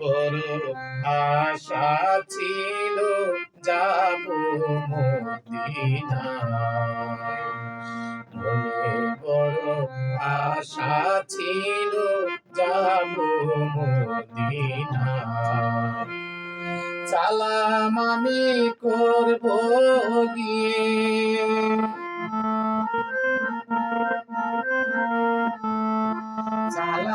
বড় আশা ছিল যাব মদিনায় মনে আশা ছিল যাব মদিনায় সালাম আমি করব গিয়ে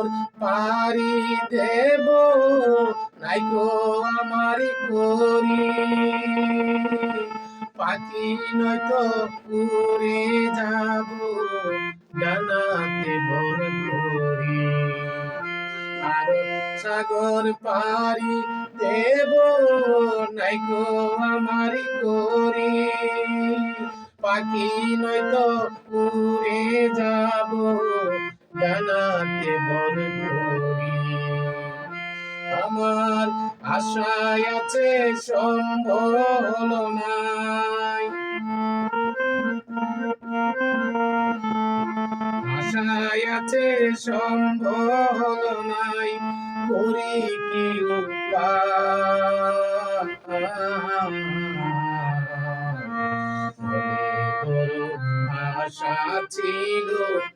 সাগর পারি দেব। নাইকো আমার করি। পাখি নয়তো উড়ে যাব, ডানাতে বড় করি। আরব সাগর পারি দেব নাইকো আমার করি। পাখি নয়তো উড়ে যাব। বড় করি। আমার আশায় আছে সম্বল নাই। আশায় আছে সম্বল নাই। করি কি উপায় ছিল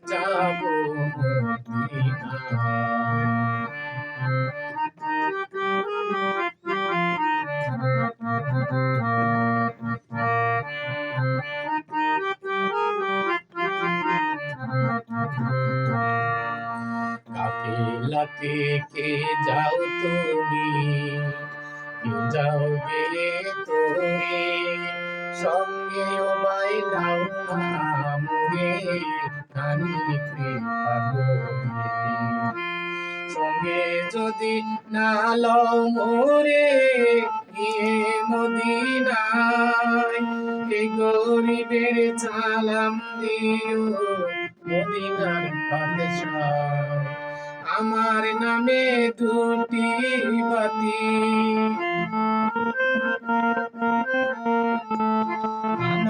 যাব যাও তুমি? যাও গে তুমি সঙ্গে ও বাইলাও কানি কৃপা সঙ্গে যদি না লও মোরে গিয়ে মদিনায় এই গরিবের চালাম দিও, মদিনার আমার নামে দুটি বাতি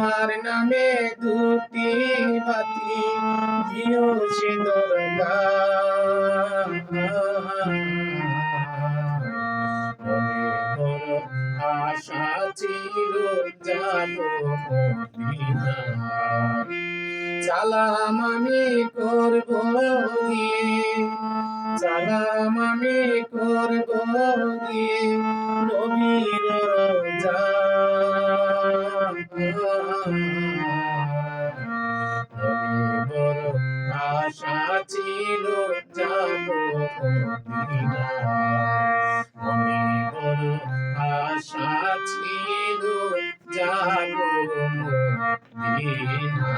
আমার নামে দুটি বাতি দিও সালাম আমি করব গিয়ে সালাম আমি করব গিয়ে নবীর আশা ছিল যাব অনেক বড় আশা ছিল যাব মদিনা